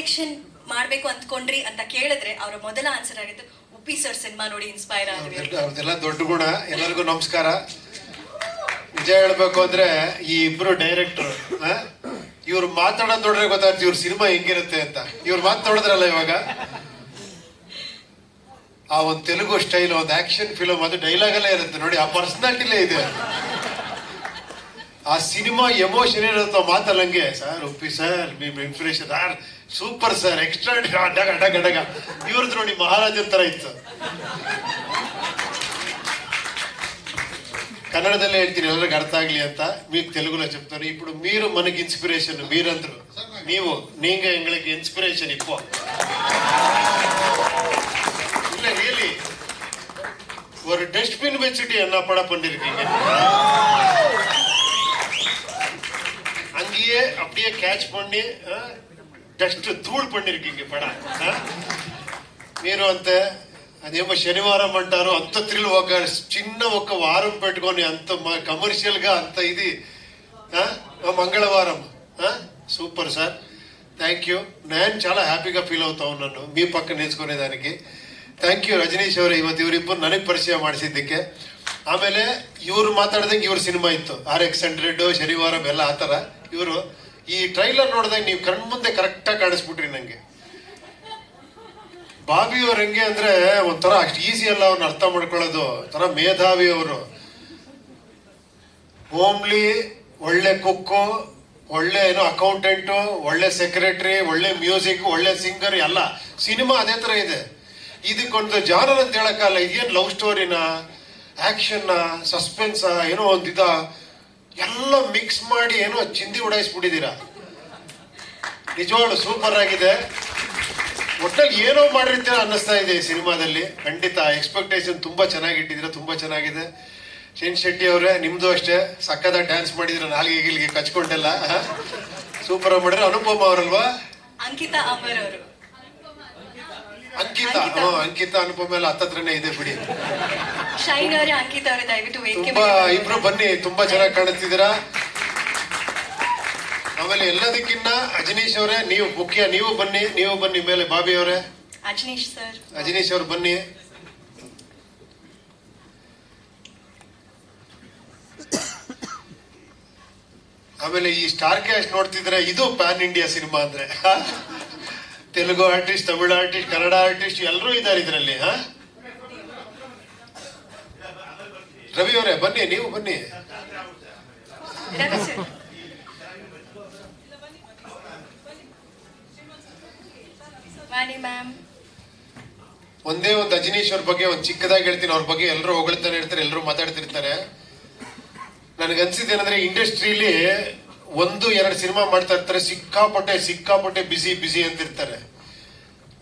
Direction ಮಾಡ್ಬೇಕು ಅಂದ್ಕೊಂಡ್ರಿ ಅಂತ ಕೇಳಿದ್ರೆ ಅವರ ಮೊದಲ ಆನ್ಸರ್ ಆಗಿದ್ದು ಉಪ್ಪಿ ಸರ್ ಸಿನಿಮಾ ನೋಡಿ ಇನ್ಸ್ಪೈರ್. ಅವ್ರದ್ದೆಲ್ಲ- ಅವ್ರದ್ದೆಲ್ಲ ದೊಡ್ಡ ಗುಣ. ಎಲ್ಲರಿಗೂ ನಮಸ್ಕಾರ. ನಿಜ ಹೇಳ್ಬೇಕು ಅಂದ್ರೆ ಈ ಇಬ್ರು ಡೈರೆಕ್ಟರ್ ಇವ್ರು ಮಾತಾಡೋದ್ ನೋಡ್ರೆ ಗೊತ್ತಾಗ್ತದೆ ಇವ್ರ ಸಿನಿಮಾ ಹೆಂಗಿರುತ್ತೆ ಅಂತ. ಇವ್ರು ಮಾತಾಡಿದ್ರಲ್ಲ ಇವಾಗ? ಆ ಒಂದು ತೆಲುಗು ಸ್ಟೈಲ್ ಒಂದು ಆಕ್ಷನ್ ಫಿಲಮ್ ಅದು ಡೈಲಾಗ್ ಅಲ್ಲೇ ಇರುತ್ತೆ. ನೋಡಿ ಆ ಪರ್ಸನಾಲಿಟಿಲೇ ಇದೆ. ಆ ಸಿನಿಮಾ ಎಮೋಷನ್ ಏನಿರುತ್ತೋ ಮಾತಲ್ಲಂಗೆ ಸರ್ ಉಪ್ಪಿ ಸರ್ ನಿಮ್ಮ ಇನ್ಸ್ಪಿರೇಷನ್ ಸೂಪರ್ ಸರ್ ಎಕ್ಸ್ಟ್ರಾ ಅಡ್ಡಗ ಅಡಗ ಅಡಗ ಇವ್ರದ್ದು ನೋಡಿ ಮಹಾರಾಜನ ತರ ಇತ್ತು కన్నడదల్లో ಹೇಳ್ತೀನಿ ಎಲ್ಲರಿಗೂ అర్థం ಆಗಲಿ ಅಂತ మీకు తెలుగులో చెప్తాను ఇప్పుడు మీరు మనకి ఇన్స్పిరేషన్ మీరందరూ ನೀವು ನೀಂಗ ಎಂಗಳಿಗೆ ಇನ್ಸ್ಪಿರೇಷನ್ ಇಪ್ಪೋ ಇಲ್ಲ ರಿಯಲಿ ஒரு டஸ்ட்பின் வச்சுட்டு என்ன படம் பண்ணிருக்கீங்க அங்கேயே அப்படியே கேட்ச் பண்ணி டஸ்ட் தூள் பண்ணிருக்கீங்க படம் మీరు అంతే అదేమో శనివారం అంటారు అంత త్రిల్ ఒక చిన్న ఒక వారం పెట్టుకొని అంత మా కమర్షియల్గా అంత ఇది మంగళవారం సూపర్ సార్ థ్యాంక్ యూ నేను చాలా హ్యాపీగా ఫీల్ అవుతా ఉన్నాను మీ పక్క నేర్చుకునేదానికి ಥ್ಯಾಂಕ್ ಯು ರಜನೀಶ್ ಅವರು ಇವತ್ತು ಇವರಿಬ್ಬರು ನನಗೆ ಪರಿಚಯ ಮಾಡಿಸಿದ್ದಕ್ಕೆ ಆಮೇಲೆ ಇವರು ಮಾತಾಡ್ದಂಗೆ ಇವ್ರ ಸಿನಿಮಾ ಇತ್ತು ಆರ್ ಎಕ್ಸ್ ಹಂಡ್ರೆಡ್ ಶನಿವಾರ ಎಲ್ಲ ಆ ಥರ ಇವರು ಈ ಟ್ರೈಲರ್ ನೋಡಿದಾಗ ನೀವು ಕಣ್ಮುಂದೆ ಕರೆಕ್ಟಾಗಿ ಕಾಣಿಸ್ಬಿಟ್ರಿ ನನಗೆ ಬಾಬಿ ಅವ್ರ ಹೆಂಗೆ ಅಂದ್ರೆ ಒಂಥರ ಅಷ್ಟು ಈಸಿ ಅಲ್ಲ ಅವ್ರನ್ನ ಅರ್ಥ ಮಾಡ್ಕೊಳ್ಳೋದು. ಒಂಥರ ಮೇಧಾವಿ ಅವರು. ಹೋಮ್ಲಿ ಒಳ್ಳೆ ಕುಕ್ಕು ಒಳ್ಳೆ ಏನೋ ಅಕೌಂಟೆಂಟು ಒಳ್ಳೆ ಸೆಕ್ರೆಟರಿ ಒಳ್ಳೆ ಮ್ಯೂಸಿಕ್ ಒಳ್ಳೆ ಸಿಂಗರ್ ಎಲ್ಲ. ಸಿನಿಮಾ ಅದೇ ತರ ಇದೆ. ಇದಕ್ಕೊಂದು ಜಾನರ್ ಅಂತ ಹೇಳಕ್ಕಲ್ಲ, ಇದೇನು ಲವ್ ಸ್ಟೋರಿನ ಆ್ಯಕ್ಷನ್ನ ಸಸ್ಪೆನ್ಸಾ ಏನೋ ಒಂದಿದ ಎಲ್ಲ ಮಿಕ್ಸ್ ಮಾಡಿ ಏನೋ ಚಿಂದಿ ಉಡಾಯಿಸ್ಬಿಟ್ಟಿದ್ದೀರಾ ನಿಜವಾಗ್ಲು ಸೂಪರ್ ಆಗಿದೆ. ಒಟ್ಟಲ್ಲಿ ಏನೋ ಮಾಡಿರ್ತೀರ ಅನ್ನಿಸ್ತಾ ಇದೆ ಈ ಸಿನಿಮಾದಲ್ಲಿ. ಖಂಡಿತ ಎಕ್ಸ್ಪೆಕ್ಟೇಷನ್ ತುಂಬಾ ಚೆನ್ನಾಗಿಟ್ಟಿದ್ದೀರ, ತುಂಬಾ ಚೆನ್ನಾಗಿದೆ. ಶೇನ್ ಶೆಟ್ಟಿ ಅವರೇ ನಿಮ್ಮದು ಅಷ್ಟೇ. ಸಕ್ಕದ ಡ್ಯಾನ್ಸ್ ಮಾಡಿದ್ರೆ ನಾಲ್ಗೆ ಗಿಲ್ಗೆ ಕಚ್ಕೊಂಡೆಲ್ಲ. ಸೂಪರ್ ಮಾಡಿದ್ರೆ ಅನುಪಮ ಅವರಲ್ವಾ? ಅಂಕಿತಾ ಅಮರ್ ಅವರು. ಅಂಕಿತ. ಹ್ಮ್, ಅಂಕಿತ ಅನುಪಮ ಎಲ್ಲ ಹತ್ತತ್ರನೇ ಇದೆ ಬಿಡಿ. ಶೈನ್ ಅವರೇ ಅಂಕಿತಾ ಅವರೇ ದಯವಿಟ್ಟು ವೇದಿಕೆ ತುಂಬಾ ಮೇಲೆ ಬನ್ನಿ. ಇಬ್ರು ಬನ್ನಿ ತುಂಬಾ ಚೆನ್ನಾಗಿ ಕಾಣುತ್ತಿದ್ದೀರಾ ಆಮೇಲೆ ಎಲ್ಲದಕ್ಕಿನ್ನ ಅಜನೀಶ್ ಅವರೇ ನೀವು ಮುಖ್ಯ ನೀವು ಬನ್ನಿ ನೀವು ಬನ್ನಿ ಮೇಲೆ ಬಾಬಿ ಅವರೇ. ಅಜನೀಶ್ ಸರ್. ಅಜನೀಶ್ ಅವರು ಬನ್ನಿ. ಆಮೇಲೆ ಈ ಸ್ಟಾರ್ ಕ್ಯಾಶ್ ನೋಡ್ತಿದ್ರೆ ಇದು ಪ್ಯಾನ್ ಇಂಡಿಯಾ ಸಿನಿಮಾ ಅಂದ್ರೆ. Telugu artist Tamil artist Kannada artist ಎಲ್ಲರೂ ಇದ್ದಾರೆ ಇದರಲ್ಲಿ ಹಾ? ರವಿ ಅವರೇ ಬನ್ನಿ ನೀವು ಬನ್ನಿ. ಒಂದೇ ಒಂದು ಅಜನೀಶ್ ಅವ್ರ ಬಗ್ಗೆ ಒಂದು ಚಿಕ್ಕದಾಗಿ ಹೇಳ್ತೀನಿ ಅವ್ರ ಬಗ್ಗೆ ಎಲ್ಲರೂ ಹೊಗಳ್ತಾನೆ ಇರ್ತಾರೆ ಎಲ್ಲರೂ ಮಾತಾಡ್ತಿರ್ತಾರೆ. ನನಗೆ ಅನ್ಸಿದ್ದೇನಂದ್ರೆ ಇಂಡಸ್ಟ್ರಿಲಿ ಒಂದು, ಎರಡು ಸಿನಿಮಾ ಮಾಡ್ತಾ ಇರ್ತಾರೆ, ಸಿಕ್ಕಾಪಟ್ಟೆ ಸಿಕ್ಕಾಪಟ್ಟೆ ಬಿಸಿ ಬಿಸಿ ಅಂತಿರ್ತಾರೆ.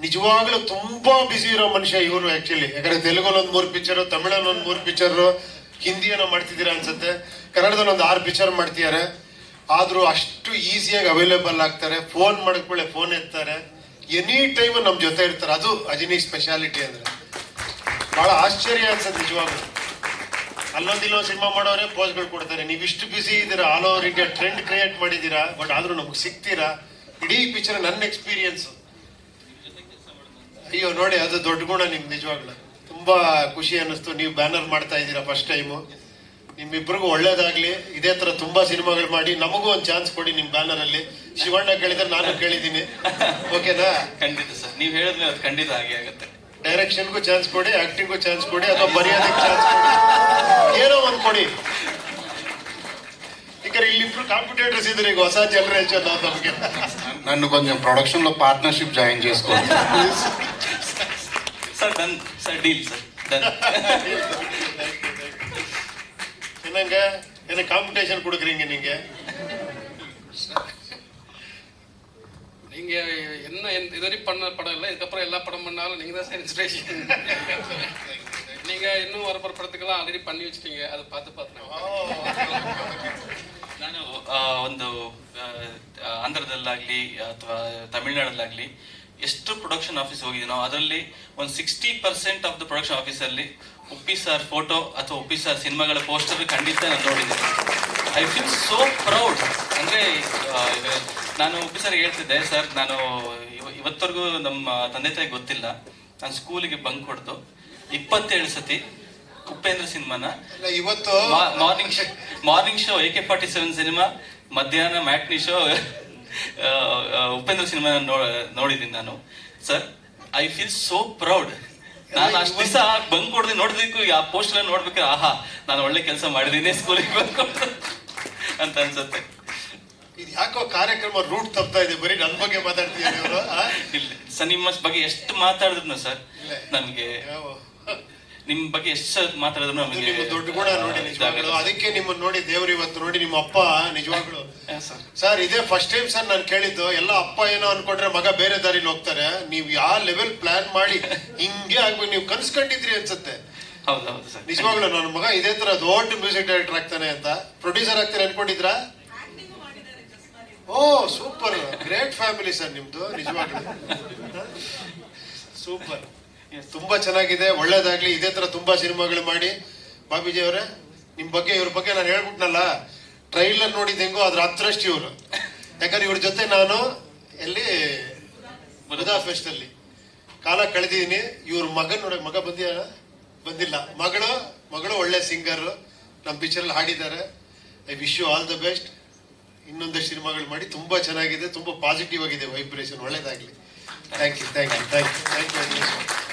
ನಿಜವಾಗ್ಲೂ ತುಂಬಾ ಬಿಸಿ ಇರೋ ಮನುಷ್ಯ ಇವರು ಆಕ್ಚುಲಿ ಯಾಕಂದ್ರೆ ತೆಲುಗಲ್ಲಿ ಒಂದು ಮೂರು ಪಿಕ್ಚರ್ ತಮಿಳಲ್ಲಿ ಒಂದು ಮೂರು ಪಿಕ್ಚರ್ ಹಿಂದಿಯನ್ನ ಮಾಡ್ತಿದ್ದೀರಾ ಅನ್ಸುತ್ತೆ. ಕನ್ನಡದಲ್ಲಿ ಒಂದು ಆರು ಪಿಕ್ಚರ್ ಮಾಡ್ತಿದ್ದಾರೆ. ಆದರೂ ಅಷ್ಟು ಈಸಿಯಾಗಿ ಅವೈಲೇಬಲ್ ಆಗ್ತಾರೆ. ಫೋನ್ ಮಾಡ್ಕೊಳ್ಳೆ ಫೋನ್ ಎತ್ತಾರೆ. ಎನಿ ಟೈಮ್ ನಮ್ಮ ಜೊತೆ ಇರ್ತಾರೆ. ಅದು ಅಜಿನಿ ಸ್ಪೆಷಾಲಿಟಿ ಅಂದ್ರೆ. ಬಹಳ ಆಶ್ಚರ್ಯ ಅನ್ಸುತ್ತೆ ನಿಜವಾಗ್ಲೂ. ಅಲ್ಲೊಂದು ಇಲ್ಲೊಂದು ಸಿನಿಮಾ ಮಾಡೋರೇ ಪೋಸ್ಗಳು ಕೊಡ್ತಾರೆ. ನೀವು ಇಷ್ಟು ಬ್ಯುಸಿ ಇದ್ದೀರಾ all over India trend create ಮಾಡಿದ್ದೀರಾ ಬಟ್ ಆದರೂ ನಮ್ಗೆ ಸಿಗ್ತೀರಾ? ಇಡೀ ಪಿಕ್ಚರ್ ನನ್ನ ಎಕ್ಸ್ಪೀರಿಯನ್ಸ್ ಅಯ್ಯೋ, ನೋಡಿ, ಅದು ದೊಡ್ಡ ಗುಣ ನಿಮ್ಗೆ ನಿಜವಾಗ್ಲು. ತುಂಬಾ ಖುಷಿ ಅನ್ನಿಸ್ತು. ನೀವು ಬ್ಯಾನರ್ ಮಾಡ್ತಾ ಇದ್ದೀರಾ ಫಸ್ಟ್ ಟೈಮು ನಿಮ್ಮಿಬ್ರಿಗೂ ಒಳ್ಳೇದಾಗಲಿ. ಇದೇ ತರ ತುಂಬಾ ಸಿನಿಮಾಗಳು ಮಾಡಿ. ನಮಗೂ ಒಂದು ಚಾನ್ಸ್ ಕೊಡಿ ನಿಮ್ಮ ಬ್ಯಾನರ್ ಅಲ್ಲಿ. ಶಿವಣ್ಣ ಕೇಳಿದ್ರೆ ನಾನು ಕೇಳಿದ್ದೀನಿ. ಓಕೆನಾ ಖಂಡಿತ ಸರ್. ನೀವು ಹೇಳಿದ್ರೆ ಅದು ಖಂಡಿತ ಹಾಗೆ ಆಗುತ್ತೆ. ಡೈರೆಕ್ಷನ್ಗೂ ಚಾನ್ಸ್ ಕೊಡಿ ಆಕ್ಟಿಂಗ್ಗೂ ಚಾನ್ಸ್ ಕೊಡಿ ಅಥವಾ ಬರೆಯೋದಕ್ಕೆ ಚಾನ್ಸ್ ಕೊಡಿ ಏನೋ ಒಂದು ಕೊಡಿ ಈಗ ಇಲ್ಲಿಬ್ರು ಕಾಂಪಿಟೇಟರ್ಸ್ ಇದ್ರೆ ಈಗ ಹೊಸ ಜನರೇಷನ್ ನಮಗೆ నన్ను కొంచెం ప్రొడక్షన్ లో పార్ట్నర్షిప్ జాయిన్ చేసుకోండి sir done sir deal sir done என்னங்க என்ன காம்படிஷன் கொடுக்குறீங்க நீங்க நீங்க என்ன எந்த- இதுவரை பண்ண படம் இல்லை இதுக்கப்புறம் எல்லா படம் பண்ணாலும் நீங்க தான் சார் இன்ஸ்பிரேஷன் நீங்க இன்னும் வர போற படத்துக்கெல்லாம் ஆல்ரெடி பண்ணி வச்சிட்டீங்க அதை பார்த்து பார்த்து ನಾನು ಆ, ಒಂದು ಆ, ಆಂಧ್ರದಲ್ಲಾಗ್ಲಿ ಅಥವಾ ತಮಿಳ್ನಾಡಲ್ಲಾಗ್ಲಿ ಎಷ್ಟು ಪ್ರೊಡಕ್ಷನ್ ಆಫೀಸ್ ಹೋಗಿದ್ದೀನೋ ಅದರಲ್ಲಿ ಒಂದು sixty percent of the production ಆಫೀಸಲ್ಲಿ ಉಪ್ಪಿ ಸರ್ ಫೋಟೋ ಅಥವಾ ಉಪ್ಪಿ ಸರ್ ಸಿನಿಮಾಗಳ ಪೋಸ್ಟರ್ ಖಂಡಿತ ನಾನು ನೋಡಿದ್ದೀನಿ ಐ ಫೀಲ್ ಸೋ ಪ್ರೌಡ್ ಅಂದರೆ ನಾನು ಉಪ್ಪಿ ಸರ್ ಹೇಳ್ತಿದ್ದೆ ಸರ್ ನಾನು ಇವ- ಇವತ್ತವರೆಗೂ ನಮ್ಮ ತಂದೆ ತಾಯಿ ಗೊತ್ತಿಲ್ಲ. ನಾನು ಸ್ಕೂಲಿಗೆ ಬಂಕ್ ಹೊಡೆದು ಇಪ್ಪತ್ತೇಳು ಸತಿ ಉಪೇಂದ್ರ ಸಿನಿಮಾನ ಇವತ್ತು morning show morning show A K forty seven cinema ಮಧ್ಯಾಹ್ನ ಮ್ಯಾಟ್ನಿ ಶೋ ಉಪೇಂದ್ರ ಸಿನಿಮಾ ನೋಡಿದ್ದೀನಿ ನಾನು. Sir I feel so proud. ನಾನು ಅಷ್ಟು ದಿವಸ ಬಂಕ್ ಹೊಡೆದು ನೋಡಬೇಕು ಆ ಪೋಸ್ಟ್ ನೋಡ್ಬೇಕಾದ್ರೆ ಆಹಾ ನಾನು ಒಳ್ಳೆ ಕೆಲಸ ಮಾಡಿದ್ದೀನಿ ಸ್ಕೂಲಿಗೆ ಬಂಕ್ ಅಂತ ಅನ್ಸುತ್ತೆ. ಇದು ಯಾಕೋ ಕಾರ್ಯಕ್ರಮ ರೂಟ್ ತಪ್ತಾ ಇದೆ? ಬರೀ ನನ್ನ ಬಗ್ಗೆ ಮಾತಾಡ್ತಿದ್ದಾರೆ ಇವರು ಇಲ್ಲ. ಸರ್ ನಿಮ್ಮ ಬಗ್ಗೆ ಎಷ್ಟು ಮಾತಾಡಿದ್ನ ಸರ್ ನನಗೆ ನಮ್ಗೆ ನಿಮ್ ಬಗ್ಗೆ ಎಷ್ಟು ಮಾತಾಡಿದ್ರು ನಮಗೆ ನಿಮ್ಮ ದೊಡ್ಡ ಗುಣ ನೋಡಿ ನಿಜವಾಗ್ಲು. ಅದಕ್ಕೆ ನಿಮ್ಮನ್ನ ನೋಡಿ ದೇವ್ರು ಇವತ್ತು ನೋಡಿ ನಿಮ್ಮ ಅಪ್ಪ ನಿಜವಾಗ್ಲು. ಸರ್. ಸರ್ ಇದೇ ಫಸ್ಟ್ ಟೈಮ್ ಸರ್ ನಾನು ಕೇಳಿದ್ದು ಎಲ್ಲ ಅಪ್ಪ ಏನೋ ಅನ್ಕೊಂಡ್ರೆ ಮಗ ಬೇರೆ ದಾರಿಲಿ ಹೋಗ್ತಾರೆ. ನೀವು ಯಾವ ಲೆವೆಲ್ ಪ್ಲಾನ್ ಮಾಡಿ ಹಿಂಗೆ ಆಗ್ಬೇಕು ನೀವು ಕನ್ಸ್ಕೊಂಡಿದ್ರಿ ಅನ್ಸುತ್ತೆ. ಹೌದು ಹೌದು ಸರ್. ನಿಜವಾಗ್ಲು ನನ್ನ ಮಗ ಇದೇ ತರ ದೊಡ್ಡ ಮ್ಯೂಸಿಕ್ ಡೈರೆಕ್ಟರ್ ಆಗ್ತಾನೆ ಅಂತ. ಪ್ರೊಡ್ಯೂಸರ್ ಆಗ್ತಾರೆ ಅನ್ಕೊಂಡಿದ್ರಾ? Oh, super. Great family sir ನಿಮ್ದು, ನಿಜವಾಗ್ಲೂ. ಸೂಪರ್. ತುಂಬಾ ಚೆನ್ನಾಗಿದೆ, ಒಳ್ಳೇದಾಗ್ಲಿ. ಇದೇ ತರ ತುಂಬಾ ಸಿನಿಮಾಗಳು ಮಾಡಿ. ಬಾಬೀಜಿ ಅವರೇ, ನಿಮ್ ಬಗ್ಗೆ, ಇವ್ರ ಬಗ್ಗೆ ನಾನು ಹೇಳ್ಬಿಟ್ನಲ್ಲ ಟ್ರೈಲರ್ ನೋಡಿದ ಹೆಂಗೋ ಅದ್ರ ಹತ್ರಷ್ಟು ಇವರು. ಯಾಕಂದ್ರೆ ಇವ್ರ ಜೊತೆ ನಾನು ಎಲ್ಲಿ, ಮೃದಾ ಫೆಸ್ಟ್ ಅಲ್ಲಿ ಕಾಲ ಕಳೆದಿದ್ದೀನಿ ಇವ್ರ ಮಗನ್ ನೋಡಕ್, ಮಗ ಬಂದಿಯ? ಬಂದಿಲ್ಲ. ಮಗಳು ಮಗಳು ಒಳ್ಳೆ ಸಿಂಗರ್ ನಮ್ಮ ಪಿಕ್ಚರ್ ಅಲ್ಲಿ ಹಾಡಿದ್ದಾರೆ. I wish you all the best ಇನ್ನೊಂದಷ್ಟು ಸಿನಿಮಾಗಳು ಮಾಡಿ ತುಂಬಾ ಚೆನ್ನಾಗಿದೆ, ತುಂಬಾ ಪಾಸಿಟಿವ್ ಆಗಿದೆ ವೈಬ್ರೇಷನ್ ಒಳ್ಳೇದಾಗ್ಲಿ. Thank you thank you thank you thank you